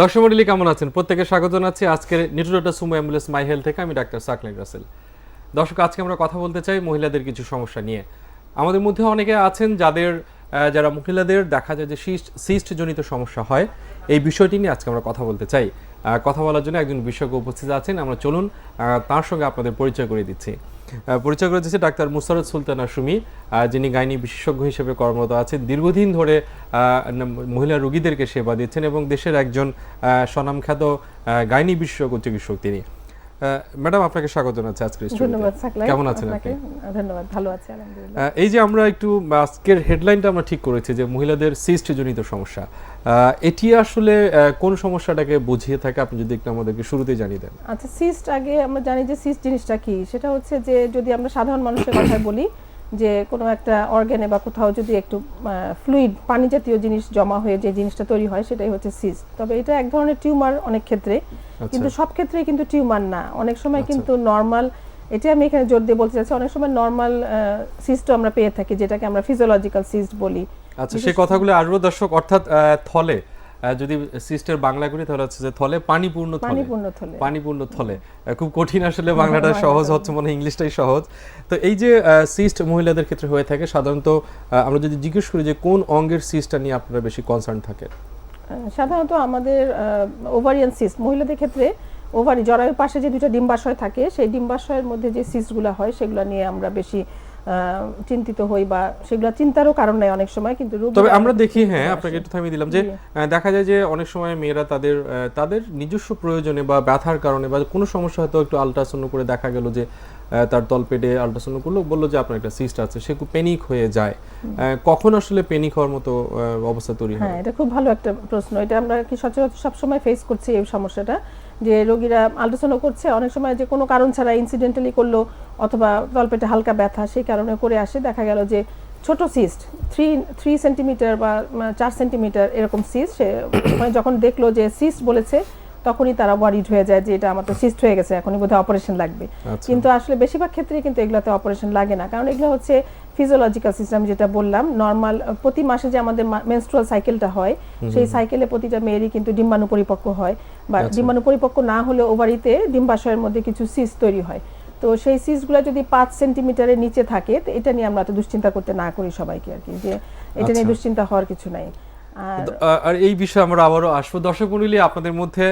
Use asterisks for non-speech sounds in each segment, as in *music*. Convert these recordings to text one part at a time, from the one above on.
দর্শক মন্ডলী, কেমন আছেন? প্রত্যেকে স্বাগত জানাচ্ছি আজকের নিউট্রোডাটা সুমো অ্যাম্বুলেন্স মাই হেলথ থেকে। আমি ডাক্তার সাকলেন রাসেল। দর্শক, আজকে আমরা কথা বলতে চাই মহিলাদের কিছু সমস্যা নিয়ে। আমাদের মধ্যে অনেকে আছেন যাদের যারা মহিলাদের দেখা যায় যে সিস্ট সিস্ট জনিত সমস্যা হয়, এই বিষয়টি নিয়ে আজকে আমরা কথা বলতে চাই। কথা বলার জন্য একজন বিশেষজ্ঞ উপস্থিত আছেন। আমরা চলুন তার সঙ্গে আপনাদের পরিচয় করে দিচ্ছি। পরিচয় করে দিচ্ছে ডাক্তার মুসারত সুলতানা সুমি আহ, যিনি গাইনি বিশেষজ্ঞ হিসেবে কর্মরত আছেন। দীর্ঘদিন ধরে মহিলা রোগীদেরকে সেবা দিচ্ছেন এবং দেশের একজন স্বনামখ্যাত গাইনি বিশেষজ্ঞ চিকিৎসক তিনি। ম্যাডাম আপনাকে স্বাগত জানাচ্ছি স্টুডিওতে। ধন্যবাদ কেমন আছেন আপনি? ধন্যবাদ ভালো আছি আলহামদুলিল্লাহ। এই যে আমরা একটু আজকের হেডলাইনটা আমরা ঠিক করেছি যে মহিলাদের সিস্ট জনিত সমস্যা এটি আসলে কোন সমস্যাটাকে বুঝিয়ে থাকে? আপনি যদি একটু আমাদেরকে শুরুতেই জানিয়ে দেন। আচ্ছা সিস্ট আগে আমরা জানি যে সিস্ট জিনিসটা কি? সেটা হচ্ছে যে যদি আমরা সাধারণ মানুষের কথা বলি যে কোনো একটা অর্গানে বা কোথাও যদি একটু ফ্লুইড পানি জাতীয় জিনিস জমা হয়ে যে জিনিসটা তৈরি হয় সেটাই হচ্ছে সিস্ট তবে এটা এক ধরনের টিউমার অনেক ক্ষেত্রে কিন্তু সব ক্ষেত্রে কিন্তু টিউমার না। অনেক সময় আচ্ছা। কিন্তু নর্মাল এটা আমি এখানে জোর দিয়ে বলতে চাচ্ছি অনেক সময় নর্মাল সিস্টও আমরা পেয়ে থাকি যেটাকে আমরা ফিজিওলজিক্যাল সিস্ট বলি। আচ্ছা সেই কথাগুলো আসব দর্শক অর্থাৎ থলে যদি সিস্টের বাংলা করি তাহলে হচ্ছে যে থলে পানিপূর্ণ থলে। পানিপূর্ণ থলে। পানিপূর্ণ থলে। খুব কঠিন আসলে *laughs* বাংলাটা সহজ হচ্ছে মনে ইংলিশটাই সহজ। তো এই যে সিস্ট মহিলাদের ক্ষেত্রে হয়ে থাকে সাধারণত আমরা যদি জিজ্ঞেস করি যে কোন অঙ্গের সিস্টটা নিয়ে আপনারা বেশি কনসার্ন থাকে সাধারণত আমাদের ওভারিয়ান সিস্ট মহিলাদের ক্ষেত্রে ওভারি জরায়ুর পাশে যে দুটো ডিম্বাশয় থাকে সেই ডিম্বাশয়ের মধ্যে যে সিস্টগুলো হয় সেগুলো নিয়ে আমরা বেশি চিন্তিত হই বা সেগুলো চিন্তারও কারণ নাই অনেক সময় কিন্তু তবে আমরা দেখি হ্যাঁ আপনাকে একটু থামিয়ে দিলাম যে দেখা যায় যে অনেক সময় মেয়েরা তাদের তাদের নিজস্ব প্রয়োজনে বা ব্যথার কারণে বা কোনো সমস্যা হয়তো একটু আলট্রাসাউন্ড করে দেখা গেল যে তার তলপেটে আলট্রাসাউন্ড করল বলল যে আপনার একটা সিস্ট আছে সে খুব পেনিক হয়ে যায়। কখন আসলে পেনিক হওয়ার মতো অবস্থা তৈরি হয় হ্যাঁ এটা খুব ভালো একটা প্রশ্ন। এটা আমরা কি সচরাচর সবসময় ফেস করছি এই সমস্যাটা। যে রোগীরা আল্ট্রাসাউন্ড করছে অনেক সময় যে কোনো কারণ ছাড়া ইনসিডেন্টালি করল অথবা তলপেটে হালকা ব্যথা সেই কারণে করে আসে। দেখা গেল যে ছোট সিস্ট থ্রি থ্রি সেন্টিমিটার বা চার সেন্টিমিটার এরকম সিস্ট সে মানে যখন দেখল যে সিস্ট বলেছে তখনই তারা ওয়ারিড হয়ে যায় যে এটা আমার তো সিস্ট হয়ে গেছে এখনই বোধহয় অপারেশন লাগবে। আচ্ছা। কিন্তু আসলে বেশিরভাগ ক্ষেত্রে কিন্তু এগুলোতে অপারেশন লাগে না। কারণ এগুলো হচ্ছে ফিজিওলজিক্যাল সিস্টেম যেটা বললাম নর্মাল প্রতি মাসে যে আমাদের মেনস্ট্রুয়াল সাইকেলটা হয় সেই সাইকেলে প্রতিটা মেয়েরই কিন্তু ডিম্বাণু পরিপক্ক হয়। বা আচ্ছা। ডিম্বাণু পরিপক্ক না হলে ওভারিতে ডিম্বাশয়ের মধ্যে কিছু সিস তৈরি হয়। তো সেই সিসগুলো যদি পাঁচ সেন্টিমিটারের নিচে থাকে তো এটা নিয়ে আমরা তো দুশ্চিন্তা করতে না করি সবাইকে আর কি যে এটা নিয়ে আচ্ছা। দুশ্চিন্তা হওয়ার কিছু নাই। আর এই বিষয়ে আমরা আবারও আসব। দর্শক মন্ডলী আপনাদের মধ্যে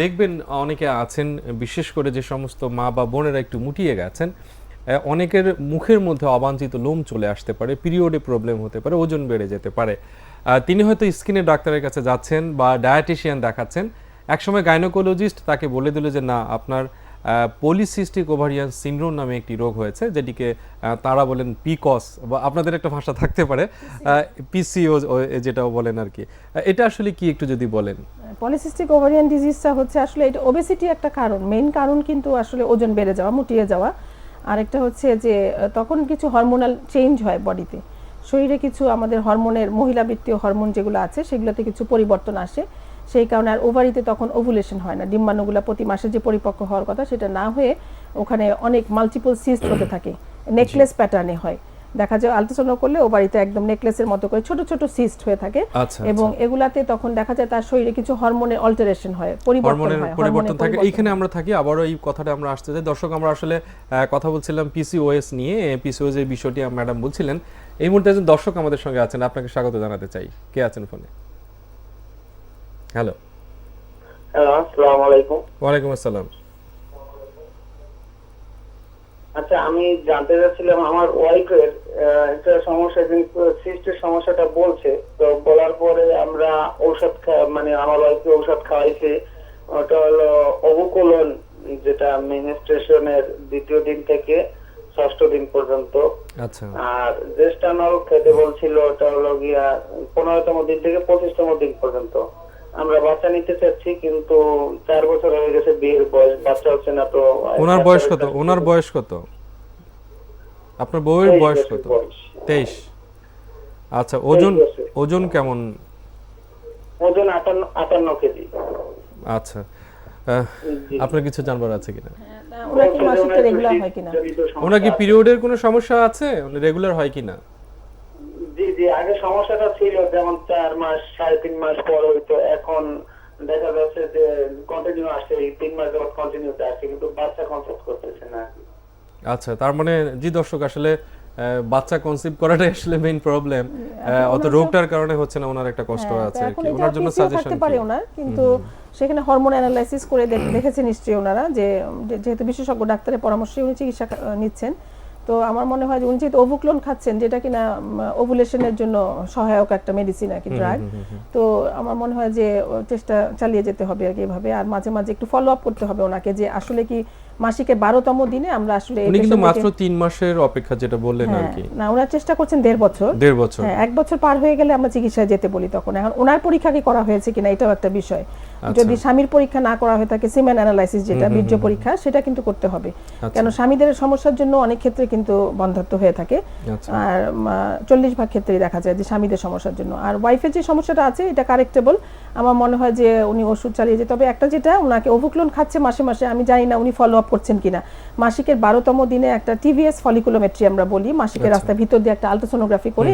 দেখবেন অনেকে আছেন বিশেষ করে যে সমস্ত মা বা বোনেরা একটু মুটিয়ে গেছেন। অনেকের মুখের মধ্যে অবাঞ্ছিত লোম চলে আসতে পারে পিরিয়ডে প্রবলেম হতে পারে ওজন বেড়ে যেতে পারে। তিনি হয়তো স্কিনের ডাক্তারের কাছে যাচ্ছেন বা ডায়াটিশিয়ান দেখাচ্ছেন। একসময় গাইনোকোলজিস্ট তাকে বলে দিল যে না আপনার পলিসিস্টিক ওভারিয়ান সিন্ড্রোম নামে একটি রোগ হয়েছে যেটিকে তারা বলেন পিকস বা আপনাদের একটা ভাষা থাকতে পারে পিসিও যেটা বলেন আর কি। এটা আসলে কি একটু যদি বলেন? পলিসিস্টিক ওভারিয়ান ডিজিজটা হচ্ছে আসলে এটা ওবেসিটি একটা কারণ। মেইন কারণ কিন্তু আসলে ওজন বেড়ে যাওয়া মুটিয়ে যাওয়া। আরেকটা হচ্ছে যে তখন কিছু হরমোনাল চেঞ্জ হয় বডিতে। শরীরে কিছু আমাদের হরমোনের মহিলা বৃত্তীয় হরমোন যেগুলো আছে সেগুলোতে কিছু পরিবর্তন আসে। সেই কারণে আর ওভারিতে তখন ওভুলেশন হয় না। ডিম্বাণুগুলো প্রতি মাসে যে পরিপক্ক হওয়ার কথা সেটা না হয়ে ওখানে অনেক মাল্টিপল সিস্ট হতে থাকে। নেকলেস প্যাটার্নে হয়। দেখা যায় আলট্রাসাউন্ড করলে ওভারিতে একদম নেকলেসের মতো করে ছোট ছোট সিস্ট হয়ে থাকে আচ্ছা এবং এগুলাতে তখন দেখা যায় তার শরীরে কিছু হরমোনের অল্টারেশন হয় পরিবর্তন হয় পরিবর্তন থাকে। এইখানে আমরা থাকি আবারও এই কথাটা আমরা আসতে চাই। দর্শক আমরা আসলে আহ, কথা বলছিলাম পিসিওএস নিয়ে। পিসিওএস এর বিষয়টি ম্যাডাম বলছিলেন। এই মুহূর্তে একজন দর্শক আমাদের সঙ্গে আছেন। আপনাকে স্বাগত জানাতে চাই। কে আছেন ফোনে? হ্যালো হ্যালো আসসালামু আলাইকুম। ওয়ালাইকুম আসসালাম। আচ্ছা আমি জানতে চাচ্ছিলাম আমার ওয়াইফের একটা সমস্যা কিন্তু সিস্টের সমস্যাটা বলছে। তো বলার পরে আমরা ঔষধ মানে আমার ওয়াইফকে ঔষধ খাওয়াইছে। ওটা হলো অবুকোলন যেটা মিনিস্ট্রেশনের দ্বিতীয় দিন থেকে ষষ্ঠ দিন পর্যন্ত। আচ্ছা। আর জেস্টানল খেতে বলছিল ওটা হলো গিয়া পনেরোতম দিন থেকে পঁচিশতম দিন পর্যন্ত। আমরা বাচ্চা নিতে চাচ্ছি কিন্তু চার বছর হয়ে গেছে বিয়ের বয়স বাচ্চা হচ্ছে না তো। ওনার বয়স কত? ওনার বয়স কত? আপনার বউয়ের বয়স কত? তেইশ। আচ্ছা ওজন ওজন কেমন? ওজন আটান্ন আটান্ন কেজি। আচ্ছা। আহ, আপনার কিছু জানবার আছে কিনা? হ্যাঁ, ওনার কি মাসিকটা রেগুলার হয় কিনা? ওনার কি পিরিয়ডের কোনো সমস্যা আছে? রেগুলার হয় কিনা? জি জি আগে সমস্যাটা ছিল যেমন চার মাস সাড়ে তিন মাস পর হইতো এখন দেখা যাচ্ছে যে কন্টিনিউ আসছে এই তিন মাস যাবত কন্টিনিউতে আসছে কিন্তু বাচ্চা কনসেপ্ট করতেছে না আচ্ছা তার মানে জি দর্শক আসলে আহ, বাচ্চা কনসিভ করাটাই আসলে মেইন প্রবলেম অত রোগটার কারণে হচ্ছে না ওনার একটা কষ্ট হ্যাঁ, আছে কি। ওনার জন্য সাজেশন থাকতে পারে ওনার কিন্তু সেখানে হরমোন অ্যানালাইসিস করে দেখ- দেখেছে নিশ্চয়ই ওনারা যে যে- যেহেতু বিশেষজ্ঞ ডাক্তারের পরামর্শে উনি চিকিৎসা নিচ্ছেন তো আমার মনে হয় যে উনি যেহেতু ওভুক্লোন খাচ্ছেন যেটা কিনা ওভুলেশনের জন্য সহায়ক একটা মেডিসিন আর কি ড্রাগ তো আমার মনে হয় যে চেষ্টা চালিয়ে যেতে হবে আর কি এভাবে। আর মাঝে মাঝে একটু ফলো আপ করতে হবে ওনাকে যে আসলে কি মাসিকের বারোতম দিনে আমরা আসলে উনি কিন্তু মাত্র তিন মাসের অপেক্ষা যেটা বললেন আর হ্যাঁ, কি। না ওনার চেষ্টা করছেন দেড় বছর। দেড় বছর। হ্যাঁ এক বছর পার হয়ে গেলে আমরা চিকিৎসায় যেতে বলি তখন। এখন ওনার পরীক্ষা কি করা হয়েছে কিনা এটাও একটা বিষয়। আচ্ছা। যদি স্বামীর পরীক্ষা না করা হয়ে থাকে সিমেন অ্যানালাইসিস যেটা বীর্য পরীক্ষা সেটা কিন্তু করতে হবে। আচ্ছা। কেন স্বামীদের সমস্যার জন্য অনেক ক্ষেত্রে কিন্তু বন্ধাত্ব হয়ে থাকে। আচ্ছা। আর চল্লিশ ভাগ ক্ষেত্রেই দেখা যায় যে স্বামীদের সমস্যার জন্য। আর ওয়াইফের যে সমস্যাটা আছে এটা কারেক্টেবল আমার মনে হয় যে উনি ওষুধ চালিয়ে যে তবে একটা যেটা ওনাকে ওভুক্লোন খাচ্ছে মাসে মাসে আমি জানি না উনি ফলো আপ করছেন কিনা। মাসিকের বারোতম দিনে একটা টিভিএস ফলিকুলোমেট্রি আমরা বলি। মাসিকের আচ্ছা। রাস্তার ভিতর দিয়ে একটা আলট্রাসোনোগ্রাফি করে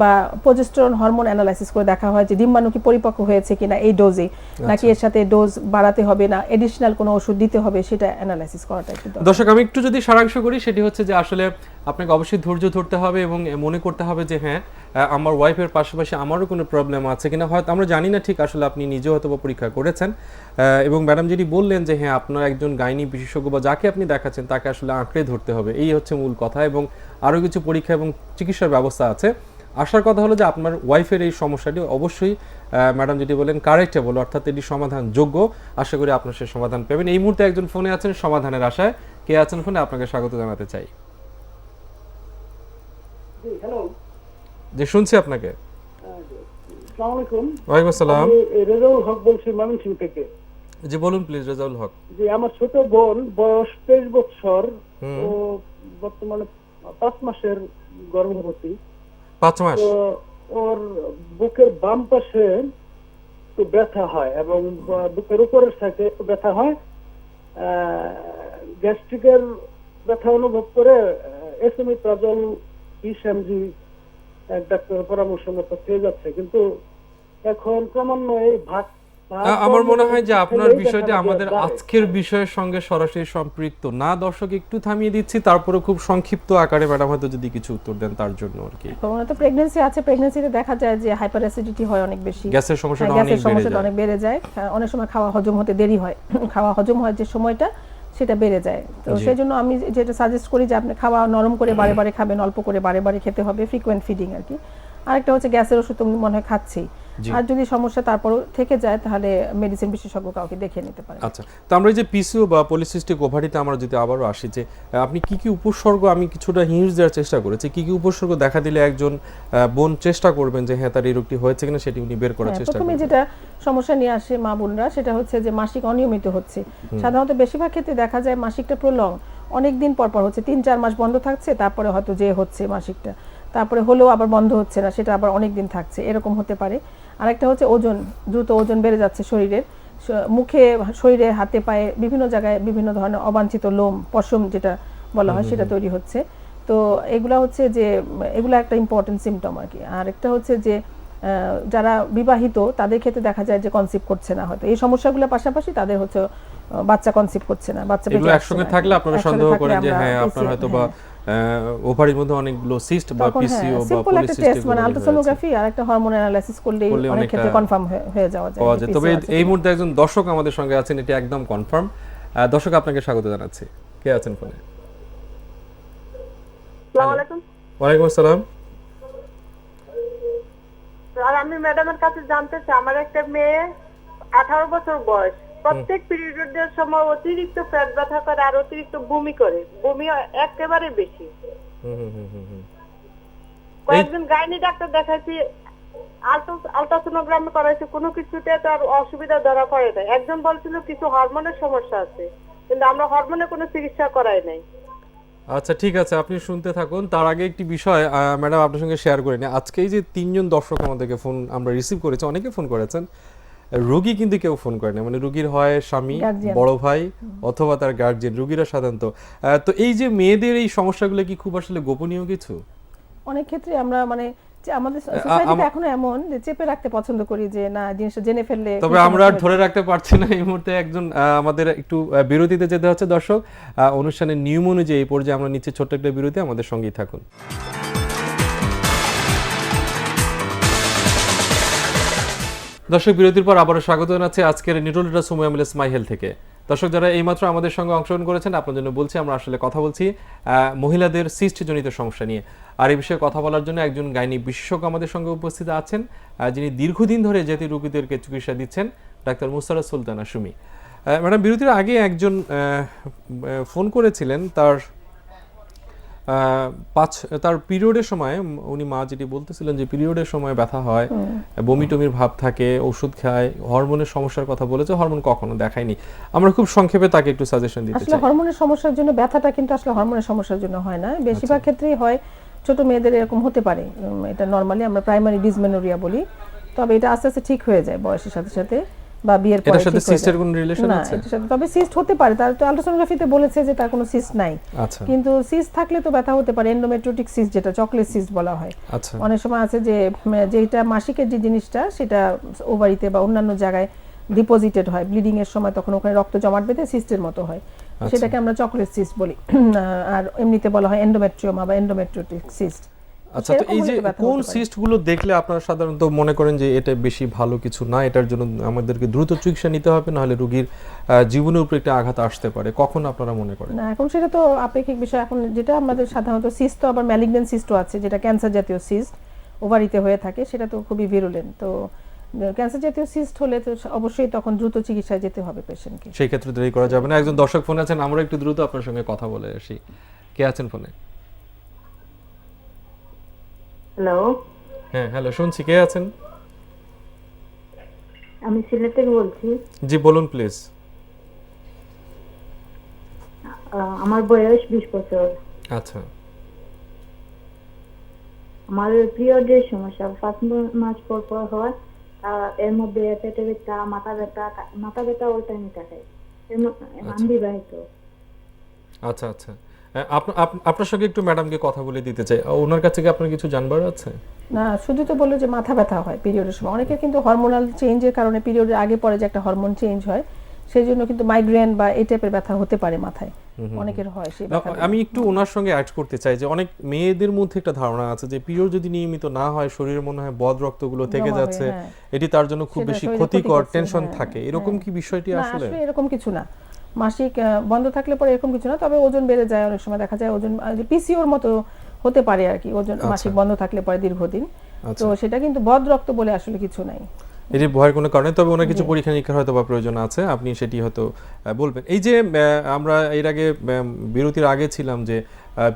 বা প্রজেস্টরন হরমোন অ্যানালাইসিস করে দেখা হয় যে ডিম্বাণু কি পরিপক্ক হয়েছে কিনা এই ডোজে নাকি আচ্ছা। এর সাথে ডোজ বাড়াতে হবে না এডিশনাল কোনো ওষুধ দিতে হবে সেটা অ্যানালাইসিস করাটা একটু দর্শক আমি একটু যদি সারাংশ করি সেটি হচ্ছে যে আসলে আপনাকে অবশ্যই ধৈর্য ধরতে হবে এবং মনে করতে হবে যে হ্যাঁ আমার ওয়াইফের পাশাপাশি আমারও কোনো প্রবলেম আছে কিনা। হয়তো আমরা জানি না ঠিক আসলে আপনি নিজেও হয়তো পরীক্ষা করেছেন। এবং ম্যাডাম যেটি বললেন যে হ্যাঁ আপনার একজন গাইনি বিশেষজ্ঞ বা যাকে আপনি দেখাচ্ছেন তাকে আসলে আঁকড়ে ধরতে হবে। এই হচ্ছে মূল কথা এবং আরও কিছু পরীক্ষা এবং চিকিৎসার ব্যবস্থা আছে। আসার কথা হলো যে আপনার ওয়াইফের এই সমস্যাটি অবশ্যই ম্যাডাম যেটি বলেন কারেক্টেবল অর্থাৎ এটি সমাধান যোগ্য আশা করি আপনার সে সমাধান পাবেন। এই মুহূর্তে একজন ফোনে আছেন, সমাধানের আশায় কে আছেন ফোনে আপনাকে স্বাগত জানাতে চাই। হ্যালো যে শুনছি আপনাকে। আসসালামু আলাইকুম ওয়ালাইকুম আসসালাম। রেজাউল হক বলছি ময়মনসিং থেকে। জি বলুন প্লিজ রেজাউল হক। যে আমার ছোট বোন বয়স তেইশ বছর ও বর্তমানে পাঁচ মাসের গর্ভবতী। পাঁচ মাস? ওর বুকের বাম পাশে একটু ব্যথা হয় এবং বুকের উপরের সাইডে একটু ব্যথা হয়। গ্যাস্ট্রিকের ব্যথা অনুভব করে এসএমই প্রাজল বিশ এমজি ডাক্তারের পরামর্শ মতো খেয়ে যাচ্ছে। কিন্তু এখন ক্রমান্বয়ে ভাগ ভাগ আমার মনে হয় যে আপনার বিষয়টি আমাদের আজকের বিষয়ের সঙ্গে সরাসরি সম্পৃক্ত। না দর্শক একটু থামিয়ে দিচ্ছি তারপরে খুব সংক্ষিপ্ত আকারে ম্যাডাম হয়তো যদি কিছু উত্তর দেন তার জন্য আর কি। তো ওনার প্রেগন্যান্সি আছে প্রেগন্যান্সিতে দেখা যায় যে হাইপার অ্যাসিডিটি হয় অনেক বেশি। গ্যাসের সমস্যাটা হ্যাঁ, অনেক বেড়ে যায়। অনেক বেড়ে যায়। হ্যাঁ, অনেক সময় খাওয়া হজম হতে দেরি হয়। খাওয়া হজম হয় যে সময়টা সেটা বেড়ে যায়। তো সেই জন্য আমি যেটা সাজেস্ট করি যে আপনি খাওয়া নরম করে বারে বারে খাবেন অল্প করে বারে বারে খেতে হবে ফ্রিকোয়েন্ট ফিডিং আর কি। আরেকটা হচ্ছে গ্যাসের ওষুধ তুমি মনে হয় খাচ্ছেই জি। আর যদি সমস্যা তারপরও থেকে যায় তাহলে মেডিসিন বিশেষজ্ঞ কাউকে দেখে নিতে পারে আচ্ছা তো আমরা এই যে পিসিও বা পলিসিস্টিক ওভারিতে আমরা যদি আবারও আসি যে আপনি কি কি উপসর্গ আমি কিছুটা হিউজ দেওয়ার চেষ্টা করেছি? কি কি উপসর্গ দেখা দিলে একজন বোন চেষ্টা করবেন যে হ্যাঁ তার এই রোগটি হয়েছে কিনা? সেটি উনি বের করার হ্যাঁ, চেষ্টা প্রথমে করবেন যেটা সমস্যা নিয়ে আসে মা বোনরা সেটা হচ্ছে যে মাসিক অনিয়মিত হচ্ছে। সাধারণত বেশিরভাগ ক্ষেত্রে দেখা যায় মাসিকটা প্রলং অনেক দিন পর পর হচ্ছে তিন চার মাস বন্ধ থাকছে তারপরে হয়তো যে হচ্ছে মাসিকটা। তারপরে হলেও আবার বন্ধ হচ্ছে না সেটা আবার অনেক দিন থাকছে এরকম হতে পারে। আরেকটা হচ্ছে ওজন দ্রুত ওজন বেড়ে যাচ্ছে শরীরের। মুখে শরীরে হাতে পায়ে বিভিন্ন জায়গায় বিভিন্ন ধরনের অবাঞ্ছিত লোম পশম যেটা বলা হয় সেটা তৈরি হচ্ছে। তো এগুলা হচ্ছে যে এগুলা একটা ইম্পর্টেন্ট সিমটম আর কি। আর একটা হচ্ছে যে আহ, যারা বিবাহিত তাদের ক্ষেত্রে দেখা যায় যে কনসিভ করছে না হয়তো। এই সমস্যাগুলোর পাশাপাশি তাদের হচ্ছে বাচ্চা কনসিভ করছে না বাচ্চা একসঙ্গে থাকলে আপনারা সন্দেহ করেন যে হ্যাঁ আপনার হয়তো বা ওভারির মধ্যে অনেকগুলো সিস্ট বা হ্যাঁ পিসিও বা সিম্পল পলিসিস্টিক মানে আলট্রাসোনোগ্রাফি আর একটা হরমোন অ্যানালাইসিস করলেই অনেক ক্ষেত্রে কনফার্ম হয়ে যাওয়া যায় তবে এই-। মুহূর্তে একজন দর্শক আমাদের সঙ্গে আছেন এটি একদম কনফার্ম দর্শক আপনাকে স্বাগত জানাচ্ছি। কে আছেন ফোনে? আসসালামু আলাইকুম। ওয়ালাইকুম আসসালাম। আর আমি ম্যাডামের কাছে জানতে চাই আমার একটা মেয়ে আঠারো বছর বয়স। প্রত্যেক পিরিয়ডের সময় অতিরিক্ত পেট ব্যথা করে আর অতিরিক্ত বমি করে। বমি একেবারে বেশি। হুম, হুম, হুম, হুম, হুম। কয়েকজন গাইনি ডাক্তার দেখাইছি আলট্রাসোনোগ্রাম করাইছে কোনো কিছুতে তার অসুবিধা ধরা পড়ে নাই। একজন বলছিল কিছু হরমোনের সমস্যা আছে কিন্তু আমরা হরমোনের কোনো চিকিৎসা করাই নাই। আচ্ছা ঠিক আছে আপনি শুনতে থাকুন। তার আগে একটি বিষয় ম্যাডাম আপনার সঙ্গে শেয়ার করে নিই। আজকে এই যে তিনজন দর্শক আমাদেরকে ফোন আমরা রিসিভ করেছি অনেকে ফোন করেছেন। রোগী কিন্তু কেউ ফোন করে না। মানে রুগীর হয় স্বামী বড় ভাই অথবা তার গার্জিয়ান রুগীরা সাধারণত। তো এই যে মেয়েদের এই সমস্যাগুলো কি খুব আসলে গোপনীয় কিছু? অনেক ক্ষেত্রে আমরা মানে যে আমাদের সোসাইটিতে এখনও এমন যে চেপে রাখতে পছন্দ করি যে না জিনিসটা জেনে ফেললে তবে আমরা আর ধরে রাখতে পারছি না। এই মুহূর্তে একজন আমাদের একটু বিরতিতে যেতে হচ্ছে। দর্শক অনুষ্ঠানের নিয়ম অনুযায়ী এই পর্যায়ে আমরা নিচ্ছি ছোট্ট একটা বিরতি। আমাদের সঙ্গেই থাকুন। দর্শক, বিরতির পর আবারও স্বাগত জানাচ্ছি আজকের নিউট্রোলিটা সময় মিলে স্মাই হেলথ থেকে। দর্শক, যারা এইমাত্র আমাদের সঙ্গে অংশগ্রহণ করেছেন, আপনার জন্য বলছি, আমরা আসলে কথা বলছি মহিলাদের সিস্টজনিত সমস্যা নিয়ে। আর এই বিষয়ে কথা বলার জন্য একজন গাইনি বিশেষজ্ঞ আমাদের সঙ্গে উপস্থিত আছেন যিনি দীর্ঘদিন ধরে জাতি রোগীদেরকে চিকিৎসা দিচ্ছেন, ডাক্তার মুসারা সুলতানা সুমি। ম্যাডাম, বিরতির আগে একজন ফোন করেছিলেন, তার পাঁচ তার পিরিয়ডের সময় উনি মা যেটি বলতেছিলেন যে পিরিয়ডের সময় ব্যথা হয় বমি টমির ভাব থাকে ওষুধ খায় হরমোনের সমস্যার কথা বলেছে হরমোন কখনো দেখায়নি। আমরা খুব সংক্ষেপে তাকে একটু সাজেশন দিতে আসলে হরমোনের সমস্যার জন্য ব্যথাটা কিন্তু আসলে হরমোনের সমস্যার জন্য হয় না। বেশিরভাগ আচ্ছা। ক্ষেত্রেই হয় ছোট মেয়েদের এরকম হতে পারে। এটা নর্মালি আমরা প্রাইমারি ডিসমেনোরিয়া বলি। তবে এটা আস্তে আস্তে ঠিক হয়ে যায় বয়সের সাথে সাথে। বা বিয়ের পরে সাথে সিস্টের। কোনো রিলেশন না আছে? তবে সিস্ট হতে পারে তার তো আলট্রাসোনোগ্রাফিতে বলেছে যে তার কোনো সিস্ট নাই। আচ্ছা। কিন্তু সিস্ট থাকলে তো ব্যথা হতে পারে এন্ডোমেট্রোটিক সিস্ট যেটা চকলেট সিস্ট বলা হয়। আচ্ছা। অনেক সময় আছে যে যেটা মাসিকের যে জিনিসটা সেটা ওভারিতে বা অন্যান্য জায়গায় ডিপোজিটেড হয়। ব্লিডিং এর সময় তখন ওখানে রক্ত জমাট বেঁধে সিস্টের মতো হয়। আচ্ছা। সেটাকে আমরা চকলেট সিস্ট বলি। আর এমনিতে বলা হয় এন্ডোমেট্রিওমা বা এন্ডোমেট্রোটিক সিস্ট আচ্ছা তো এই যে কোন সিস্টগুলো দেখলে আপনারা সাধারণত মনে করেন যে এটা বেশি ভালো কিছু না? এটার জন্য আমাদেরকে দ্রুত চিকিৎসা নিতে হবে নাহলে রোগীর জীবনের উপর একটা আঘাত আসতে পারে। কখন আপনারা মনে করেন? না এখন সেটা তো আপেক্ষিক বিষয়। এখন যেটা আমাদের সাধারণত সিস্ট তো আবার ম্যালিগনেন্ট সিস্টও আছে যেটা ক্যান্সার জাতীয় সিস্ট ওভারিতে হয়ে থাকে সেটা তো খুবই ভিরুলেন্ট তো ক্যান্সার জাতীয় সিস্ট হলে তো অবশ্যই তখন দ্রুত চিকিৎসায় যেতে হবে পেশেন্টকে সেই ক্ষেত্রে দেরি করা যাবে না। একজন দর্শক ফোন আছেন আমরা একটু দ্রুত আপনার সঙ্গে কথা বলে আসি। কে আছেন ফোনে? হ্যালো হ্যাঁ হ্যালো শুনছি। কে আছেন? আমি সিলেট থেকে বলছি। জি বলুন প্লিজ আমার বয়স বিশ বছর। আচ্ছা। আমার পিরিয়ডের সমস্যা পাঁচ মাস পর পর হয় এর মধ্যে পেটে ব্যথা মাথা ব্যথা মাথা ব্যথা টাইমই থাকে। আমি বিবাহিত। আচ্ছা আচ্ছা। আপ- আপনার সঙ্গে একটু ম্যাডামকে কথা বলে দিতে চাই। ওনার কাছে কি আপনার কিছু জানবার আছে? না শুধু তো বলল যে মাথা ব্যথা হয় পিরিয়ডের সময়। অনেকের কিন্তু হরমোনাল চেঞ্জের কারণে পিরিয়ডের আগে পরে যে একটা হরমোন চেঞ্জ হয় সেই জন্য কিন্তু মাইগ্রেন বা এই টাইপের ব্যথা হতে পারে মাথায়। অনেকের হয় সেই আমি একটু ওনার সঙ্গে অ্যাড করতে চাই যে অনেক মেয়েদের মধ্যে একটা ধারণা আছে যে পিরিয়ড যদি নিয়মিত না হয় শরীরে মনে হয় বদ রক্তগুলো থেকে যাচ্ছে হ্যাঁ। এটি তার জন্য খুব বেশি ক্ষতিকর টেনশন হ্যাঁ, থাকে। এরকম কি বিষয়টি আসলে? আসলে এরকম কিছু না। মাসিক বন্ধ থাকলে পরে এরকম কিছু না তবে ওজন বেড়ে যায় অনেক সময়। দেখা যায় ওজন পিসিওর মতো হতে পারে আর কি ওজন মাসিক বন্ধ থাকলে পরে দীর্ঘদিন। আচ্ছা। তো সেটা কিন্তু বদ রক্ত বলে আসলে কিছু নাই। এটি ভয়ের কোনো কারণে তবে ওনার কিছু পরীক্ষা নিরীক্ষার হয়তো বা প্রয়োজন আছে আপনি সেটি হয়তো বলবেন। এই যে আমরা এর আগে বিরতির আগে ছিলাম যে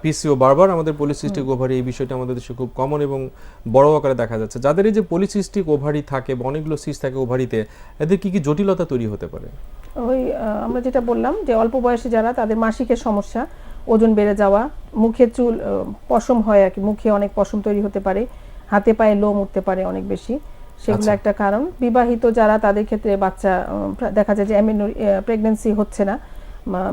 পিসিও বারবার আমাদের পলিসিস্টিক ওভারি এই বিষয়টা আমাদের দেশে খুব কমন এবং বড় আকারে দেখা যাচ্ছে। যাদের এই যে পলিসিস্টিক ওভারি থাকে বা অনেকগুলো সিস্ট থাকে ওভারিতে এদের কি কি জটিলতা তৈরি হতে পারে? ওই আমরা যেটা বললাম যে অল্প বয়সে যারা তাদের মাসিকের সমস্যা ওজন বেড়ে যাওয়া মুখে চুল পশম হয় আর কি মুখে অনেক পশম তৈরি হতে পারে হাতে পায়ে লোম উঠতে পারে অনেক বেশি। সেগুলো আচ্ছা। একটা কারণ। বিবাহিত যারা তাদের ক্ষেত্রে বাচ্চা দেখা যায় যে প্রেগনেন্সি হচ্ছে না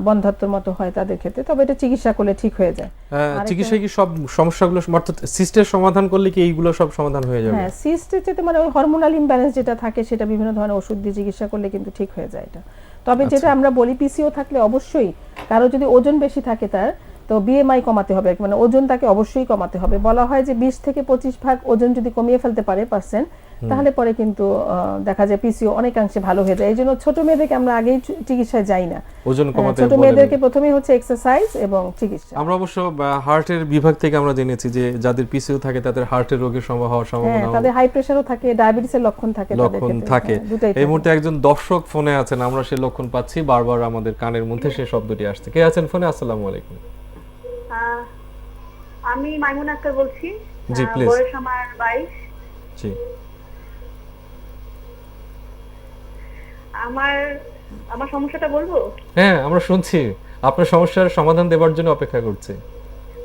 বন্ধাত্মর মতো হয় তাদের ক্ষেত্রে। তবে এটা চিকিৎসা করলে ঠিক হয়ে যায়। আরেকটা- চিকিৎসায় কি সব সমস্যাগুলো অর্থাৎ সিস্টের সমাধান করলে কি এইগুলো সব সমাধান হয়ে যাবে? হ্যাঁ সিস্টের চেয়ে মানে ওই হরমোনাল ইমব্যালেন্স যেটা থাকে সেটা বিভিন্ন ধরনের ওষুধ দিয়ে চিকিৎসা করলে কিন্তু ঠিক হয়ে যায় এটা। তবে আচ্ছা। যেটা আমরা বলি পিসিও থাকলে অবশ্যই কারও যদি ওজন বেশি থাকে তার তো বিএমআই কমাতে হবে মানে ওজন তাকে অবশ্যই কমাতে হবে। বলা হয় যে বিশ থেকে পঁচিশ ভাগ ওজন যদি কমিয়ে ফেলতে পারে পার্সেন্ট তাহলে পরে কিন্তু দেখা যায় পিসিও অনেকাংশে ভালো হয়ে যায়। এই জন্য ছোট মেয়েদেরকে আমরা আগেই চিকিৎসায় যাই না। ওজন কমাতে ছোট মেয়েদেরকে প্রথমেই হচ্ছে এক্সারসাইজ এবং চিকিৎসা। আমরা অবশ্য হার্টের বিভাগ থেকে আমরা জেনেছি যে যাদের পিসিও থাকে তাদের হার্টের রোগের সম্ভব হওয়ার হ্যাঁ সম্ভাবনা তাদের হাই প্রেশারও থাকে ডায়াবেটিসের লক্ষণ থাকে লক্ষণ থাকে। হ্যাঁ, এই মুহূর্তে একজন দর্শক ফোনে আছেন আমরা সেই লক্ষণ পাচ্ছি বারবার আমাদের কানের মধ্যে সেই শব্দটি আসছে। কে আছেন ফোনে? আসসালামু আলাইকুম। আমি মাইমুন আক্তার বলছি। জি, please. বয়স আমার বাইশ। জি। আমার আমার সমস্যাটা বলব? হ্যাঁ আমরা শুনছি। আপনার সমস্যার সমাধান দেওয়ার জন্য অপেক্ষা করছি।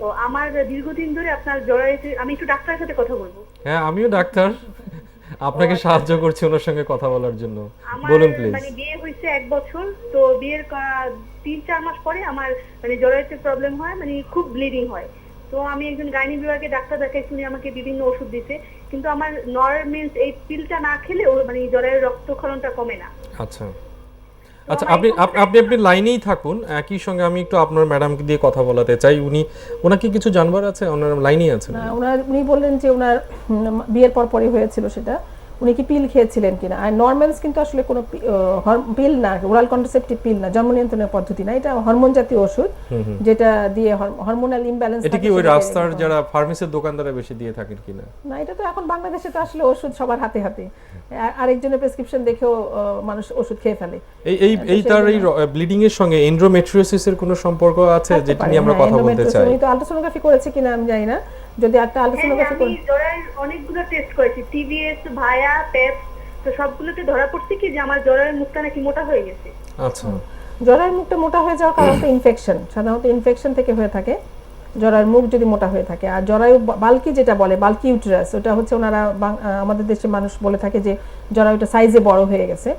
তো আমার দীর্ঘদিন ধরে আপনার জরায়ুতে আমি একটু ডাক্তারের সাথে কথা বলব। হ্যাঁ আমিও ডাক্তার। আপনাকে সাহায্য করছি ওনার সঙ্গে কথা বলার জন্য। বলুন প্লিজ মানে বিয়ে হয়েছে এক বছর তো বিয়ের তিন চার মাস পরে আমার মানে জরায়ুতে প্রবলেম হয় মানে খুব ব্লিডিং হয়। তো আমি একজন গাইনি বিভাগে ডাক্তার দেখাই শুনি আমাকে বিভিন্ন ওষুধ দিছে। কিন্তু আমার নর মিন্স এই পিলটা না খেলে ও মানে জ্বরের রক্তক্ষরণটা কমে না। আচ্ছা। আচ্ছা আপনি আপনি আপনি লাইনেই থাকুন। একই সঙ্গে আমি একটু আপনার ম্যাডামকে দিয়ে কথা বলাতে চাই। উনি ওনাকে কিছু জানবার আছে? ওনার লাইনেই আছেন? না, ওনার উনি বললেন যে ওনার বিয়ের পর পরই হয়েছিল সেটা। উনি কি পিল খেয়েছিলেন কিনা? আর নর্মালস কিন্তু আসলে কোনো পিল না ওরাল কন্ট্রাসেপটিভ পিল না জন্ম নিয়ন্ত্রণের পদ্ধতি না এটা হরমোন জাতীয় ওষুধ যেটা দিয়ে হরমোনাল ইমব্যালেন্স এটা কি ওই রাস্তার যারা ফার্মেসির দোকানদাররা বেশি দিয়ে থাকেন কিনা? না এটা তো এখন বাংলাদেশে তো আসলে ওষুধ সবার হাতে হাতে। আরেকজনের প্রেসক্রিপশন দেখেও মানুষ ওষুধ খেয়ে ফেলে। এই এই এই তার এই ব্লিডিং এর সঙ্গে এন্ড্রোমেট্রিওসিস এর কোনো সম্পর্ক আছে যেটা নিয়ে আমরা হ্যাঁ, কথা বলতে চাই? উনি তো আলট্রাসোনোগ্রাফি করেছে কিনা আমি জানি না। যদি একটা হ্যাঁ, আলট্রাসোনোগ্রাফি আমি জ্বরের অনেকগুলো টেস্ট করেছি টিভিএস ভায়া পেপস তো সবগুলোতে ধরা পড়ছে কি যে আমার জ্বরের মুখটা নাকি মোটা হয়ে গেছে? আচ্ছা। জ্বরের মুখটা মোটা হয়ে যাওয়ার কারণ তো ইনফেকশন সাধারণত ইনফেকশন থেকে হয়ে থাকে। জরায়ুর মুখ যদি মোটা হয়ে থাকে। আর জরায়ু বালকি যেটা বলে বালকি ইউটেরাস ওটা হচ্ছে ওনারা আমাদের দেশে মানুষ বলে থাকে যে জরায়ুটা সাইজে বড় হয়ে গেছে।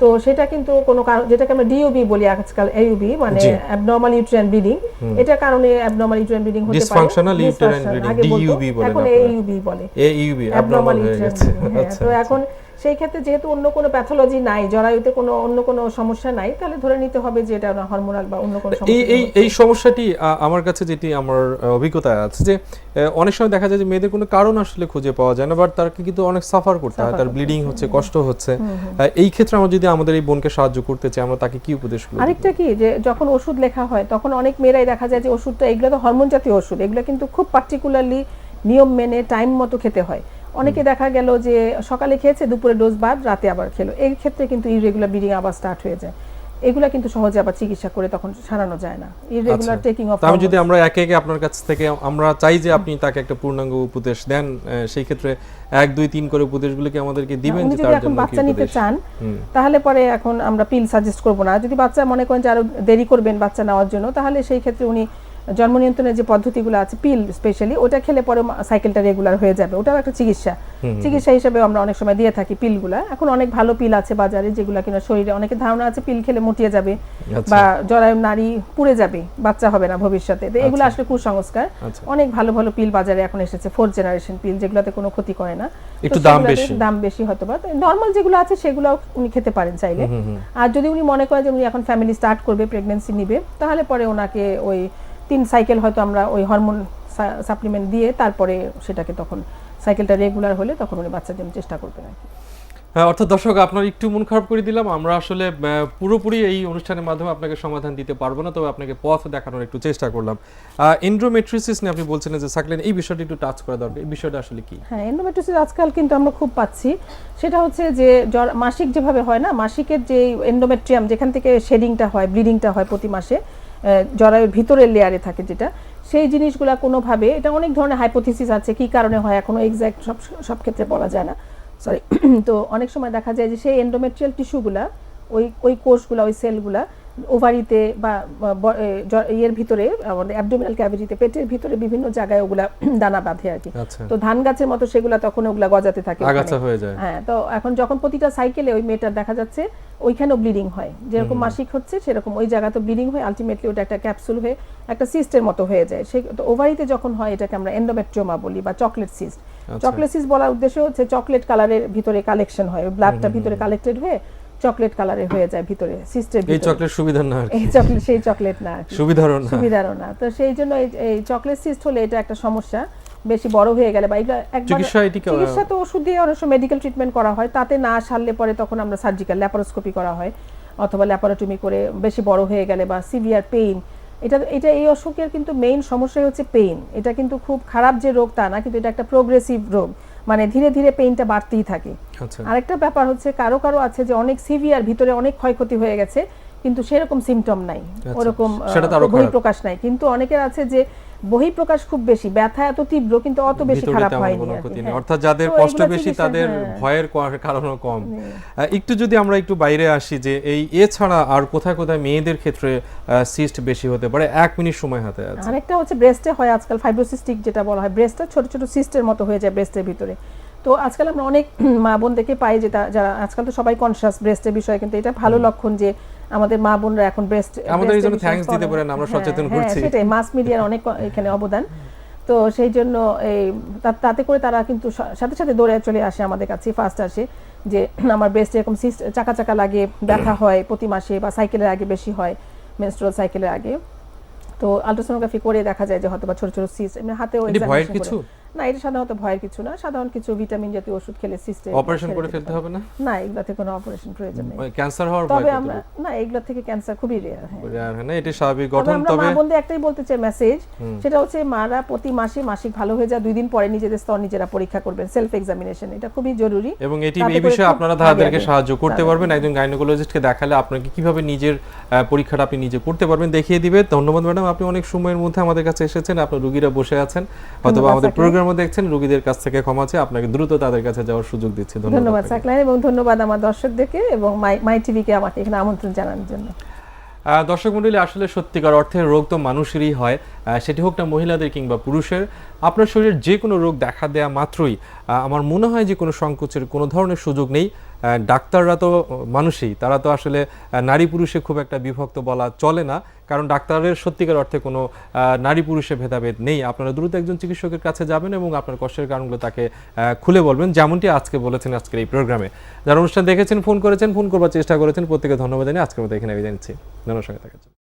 তো সেটা কিন্তু কোনো কারণ যেটাকে আমরা ডিওবি বলি আজকাল এইউবি মানে। অ্যাবনর্মাল ইউটেরাইন ব্লিডিং এটার কারণে অ্যাবনর্মাল ইউটেরাইন ব্লিডিং হতে পারে। ডিসফাংশনাল uterine ব্লিডিং ডিইউবি বলেন এখন এইউবি বলে। এইউবি ইউবি অ্যাবনর্মাল হয়ে গেছে। হ্যাঁ, আচ্ছা তো এখন সেই ক্ষেত্রে যেহেতু অন্য কোনো প্যাথোলজি নাই জরায়ুতে কোনো অন্য কোনো সমস্যা নাই তাহলে ধরে নিতে হবে যে এটা হরমোনাল বা অন্য কোনো এই এই এই সমস্যাটি আমার কাছে যেটি আমার আ, অভিজ্ঞতায় আছে যে অনেক সময় দেখা যায় যে মেয়েদের কোনো কারণ আসলে খুঁজে পাওয়া যায় না বাট তার কিন্তু অনেক সাফার করতে হয় তার ব্লিডিং হচ্ছে কষ্ট হচ্ছে। এই ক্ষেত্রে আমরা যদি আমাদের এই বোনকে সাহায্য করতে চাই আমরা তাকে কি উপদেশ দিব? আরেকটা কি যে যখন ওষুধ লেখা হয় তখন অনেক মেয়েরাই দেখা যায় যে ওষুধটা এগুলো তো হরমোন জাতীয় ওষুধ এগুলো কিন্তু খুব পার্টিকুলারলি নিয়ম মেনে টাইম মতো খেতে হয়। অনেকে দেখা গেল যে সকালে খেয়েছে দুপুরে ডোজ বাদ রাতে আবার খেলো। এই ক্ষেত্রে কিন্তু ইরেগুলার ব্লিডিং আবার স্টার্ট হয়ে যায়। এগুলা কিন্তু সহজে আবার চিকিৎসা করে তখন সারানো যায় না। ইরেগুলার। টেকিং অফ তা আমি যদি আমরা একে একে আপনার কাছ থেকে আমরা চাই যে আপনি তাকে একটা পূর্ণাঙ্গ উপদেশ দেন সেই ক্ষেত্রে এক দুই তিন করে উপদেশগুলো কি আমাদেরকে দিবেন যে যদি তার জন্য বাচ্চা নিতে চান তাহলে পরে এখন আমরা পিল সাজেস্ট করব না। যদি বাচ্চা মনে করেন যে আরও দেরি করবেন বাচ্চা নেওয়ার জন্য তাহলে সেই ক্ষেত্রে উনি জন্ম নিয়ন্ত্রণের যে পদ্ধতিগুলো আছে পিল স্পেশালি ওটা খেলে পরে সাইকেলটা রেগুলার হয়ে যাবে। ওটাও একটা চিকিৎসা। চিকিৎসা হিসেবে আমরা অনেক সময় দিয়ে থাকি পিলগুলা। এখন অনেক ভালো পিল আছে বাজারে যেগুলো কিনা শরীরে অনেকে ধারণা আছে পিল খেলে মুটিয়ে যাবে আচ্ছা। বা জরায়ু নারী পুড়ে যাবে বাচ্চা হবে না ভবিষ্যতে। তো এগুলো আসলে কুসংস্কার। আচ্ছা। অনেক ভালো ভালো পিল বাজারে এখন এসেছে ফোর্থ জেনারেশন পিল যেগুলোতে কোনো ক্ষতি করে না। একটু দাম বেশি। দাম বেশি হয়তো বা। নর্মাল যেগুলো আছে সেগুলো উনি খেতে পারেন চাইলে। আর যদি উনি মনে করেন যে উনি এখন ফ্যামিলি স্টার্ট করবে প্রেগন্যান্সি নিবে তাহলে পরে ওনাকে ওই তিন সাইকেল হয়তো আমরা ওই হরমোন সাপ্লিমেন্ট দিয়ে তারপরে সেটাকে তখন সাইকেলটা রেগুলার হলে তখন উনি বাচ্চার জন্য চেষ্টা করবেন আর কি। হ্যাঁ অর্থাৎ দর্শক আপনার একটু মন খারাপ করে দিলাম। আমরা আসলে পুরোপুরি এই অনুষ্ঠানের মাধ্যমে আপনাকে সমাধান দিতে পারব না তবে আপনাকে পথ দেখানোর একটু চেষ্টা করলাম। এন্ড্রোমেট্রিসিস নিয়ে আপনি বলছিলেন যে সাকলেন এই বিষয়টি একটু টাচ করা দরকার। এই বিষয়টা আসলে কি? হ্যাঁ এন্ডোমেট্রিসিস আজকাল কিন্তু আমরা খুব পাচ্ছি। সেটা হচ্ছে যে জ্বর- মাসিক যেভাবে হয় না মাসিকের যে এন্ডোমেট্রিয়াম যেখান থেকে শেডিংটা হয় ব্লিডিংটা হয় প্রতি মাসে জরায়ুর ভিতরের লেয়ারে থাকে যেটা, সেই জিনিসগুলা কোনোভাবে, এটা অনেক ধরনের হাইপোথিসিস আছে, কি কারণে হয় এখনও এক্স্যাক্ট সব সব ক্ষেত্রে বলা যায় না। সরি *clears throat* তো অনেক সময় দেখা যায় যে সেই এন্ডোমেট্রিয়াল টিস্যুগুলা ওই ওই কোষগুলা, ওই সেলগুলা ওভারিতে বা ইয়ের ভিতরে আমাদের অ্যাবডোমিনাল ক্যাভিটিতে পেটের ভিতরে বিভিন্ন জায়গায় ওগুলা *clears throat* দানা বাঁধে আর কি। আচ্ছা। তো ধান গাছের মতো সেগুলা তখন ওগুলা গজাতে থাকে আগাছা হয়ে যায়। হ্যাঁ তো এখন যখন প্রতিটা সাইকেলে ওই মেয়েটার দেখা যাচ্ছে ওইখানেও ব্লিডিং হয়। যেরকম মাসিক হচ্ছে সেরকম ওই জায়গাতে ব্লিডিং হয় আলটিমেটলি ওটা একটা ক্যাপসুল হয়ে একটা সিস্টের মতো হয়ে যায়। সেই তো ওভারিতে যখন হয় এটাকে আমরা এন্ডোমেট্রিওমা বলি বা চকলেট সিস্ট। চকলেট সিস্ট বলার উদ্দেশ্য হচ্ছে চকলেট কালারের ভিতরে কালেকশন হয় ব্লাডটা ভিতরে কালেক্টেড হয়ে চকলেট কালারের হয়ে যায় ভিতরে সিস্টের এই চকলেট সুবিধা না এই চকলেট সেই চকলেট না। সুবিধারও না। সুবিধারও না। তো সেই জন্য এই- চকলেট সিস্ট হলে এটা একটা সমস্যা। বেশি বড় হয়ে গেলে বা এগুলো একবার চিকিৎসা চিকিৎসা তো ওষুধ দিয়ে অনেক সময় মেডিকেল ট্রিটমেন্ট করা হয়। তাতে না সারলে পরে তখন আমরা সার্জিক্যাল ল্যাপারোস্কোপি করা হয়। অথবা ল্যাপারোটমি করে বেশি বড় হয়ে গেলে বা সিভিয়ার পেইন এটা এটা এই অসুখের কিন্তু মেইন সমস্যাই হচ্ছে পেইন এটা কিন্তু খুব খারাপ যে রোগ তা না কিন্তু এটা একটা প্রোগ্রেসিভ রোগ। মানে ধীরে ধীরে পেইনটা বাড়তেই থাকে। আচ্ছা। আরেকটা ব্যাপার হচ্ছে কারও কারও আছে যে অনেক সিভিয়ার ভিতরে অনেক ক্ষয়ক্ষতি হয়ে গেছে কিন্তু সেরকম সিমটম নাই। ওরকম প্রকাশ নাই। কিন্তু অনেকের আছে যে বহিঃপ্রকাশ খুব বেশি ব্যথা এত তীব্র কিন্তু অত বেশি খারাপ হয়নি হ্যাঁ। অর্থাৎ যাদের কষ্ট বেশি তাদের হ্যাঁ। ভয়ের ক- কারণও কম। একটু যদি আমরা একটু বাইরে আসি যে এই এছাড়া আর কোথায় কোথায় মেয়েদের ক্ষেত্রে সিস্ট বেশি হতে পারে এক মিনিট সময় হাতে আছে। আরেকটা হচ্ছে ব্রেস্টে হয় আজকাল ফাইব্রোসিস্টিক যেটা বলা হয়। ব্রেস্টটা ছোট ছোট সিস্টের মতো হয়ে যায় ব্রেস্টের ভিতরে। তো আজকাল আমরা অনেক *clears throat* মা বোনদেরকে পাই যে তা- যারা আজকাল তো সবাই কনসিয়াস ব্রেস্টের বিষয়ে কিন্তু এটা ভালো লক্ষণ যে আমাদের মা বোনরা এখন ব্রেস্ট আমাদের জন্য thanks দিতে পারেন, আমরা সচেতন করছি। সেটাই মাস মিডিয়ার অনেক এখানে অবদান। তো সেই জন্য এই তাতে করে তারা কিন্তু সাথে সাথে দৌড়ে চলে আসে আমাদের কাছে ফার্স্ট আসে যে *clears throat* আমার ব্রেস্ট এরকম সিস্ট চাকা চাকা লাগে ব্যথা হয়। প্রতি মাসে বা সাইকেলের আগে বেশি হয় মেনস্ট্রুয়াল সাইকেলের আগে। তো আলট্রাসোনোগ্রাফি করে দেখা যায় যে হয়তো বা ছোট ছোট সিস্ট হাতেও কিছু? না এটা সাধারণত ভয়ের কিছু না। সাধারণ কিছু ভিটামিন জাতীয় ওষুধ খেলে সিস্টে অপারেশন করে ফেলতে হবে না? না এগুলাতে কোনো অপারেশন প্রয়োজন নেই। ক্যান্সার হওয়ার ভয় তবে আমরা না এগুলা থেকে ক্যান্সার খুবই রেয়ার হ্যাঁ। আর হ্যাঁ না এটি স্বাভাবিক গঠন আমরা তবে মা বোনদের একটাই বলতে চাই মেসেজ সেটা হচ্ছে মারা প্রতি মাসে মাসিক ভালো হয়ে যায় দুই দিন পরে নিজেদের স্তর নিজেরা পরীক্ষা করবেন সেলফ এক্সামিনেশন এটা খুবই জরুরি। এবং এটি এই বিষয়ে আপনারা আগে তাদেরকে সাহায্য করতে পারবেন। একজন গাইনোকোলজিস্টকে দেখালে আপনাকে কীভাবে নিজের পরীক্ষাটা আপনি নিজে করতে পারবেন দেখিয়ে দিবে। ধন্যবাদ ম্যাডাম আপনি অনেক সময়ের মধ্যে আমাদের কাছে এসেছেন। আপনার রুগীরা বসে আছেন। অথবা আমাদের সাকিব। প্রোগ্রামও দেখছেন রোগীদের কাছ থেকে ক্ষমা চেয়ে আপনাকে দ্রুত তাদের কাছে যাওয়ার সুযোগ দিচ্ছি। ধন্যবাদ সাকলাইন এবং ধন্যবাদ আমার দর্শকদেরকে এবং মাই মাই টিভিকে আমাকে এখানে আমন্ত্রণ জানানোর জন্য। দর্শক মণ্ডলী আসলে সত্যিকার অর্থে রোগ তো মানুষেরই হয়। সেটি হোক না মহিলাদের কিংবা পুরুষের আপনার শরীরের যে কোনো রোগ দেখা দেয়া মাত্রই আমার মনে হয় যে কোনো সংকোচের কোনো ধরনের সুযোগ নেই। ডাক্তাররা তো মানুষই, তারা তো আসলে নারী পুরুষে খুব একটা বিভক্ত বলা চলে না, কারণ ডাক্তারের সত্যিকার অর্থে কোনো নারী পুরুষে ভেদাভেদ নেই। আপনারা দ্রুত একজন চিকিৎসকের কাছে যাবেন এবং আপনার কষ্টের কারণগুলো তাকে খুলে বলবেন, যেমনটি আজকে বলেছেন আজকের এই প্রোগ্রামে। যারা অনুষ্ঠান দেখেছেন, ফোন করেছেন, ফোন করবার চেষ্টা করেছেন, প্রত্যেকে ধন্যবাদ জানিয়ে আজকের মতো এখানে আমি জানিয়েছি ধন্যবাদ, সঙ্গে থাকার।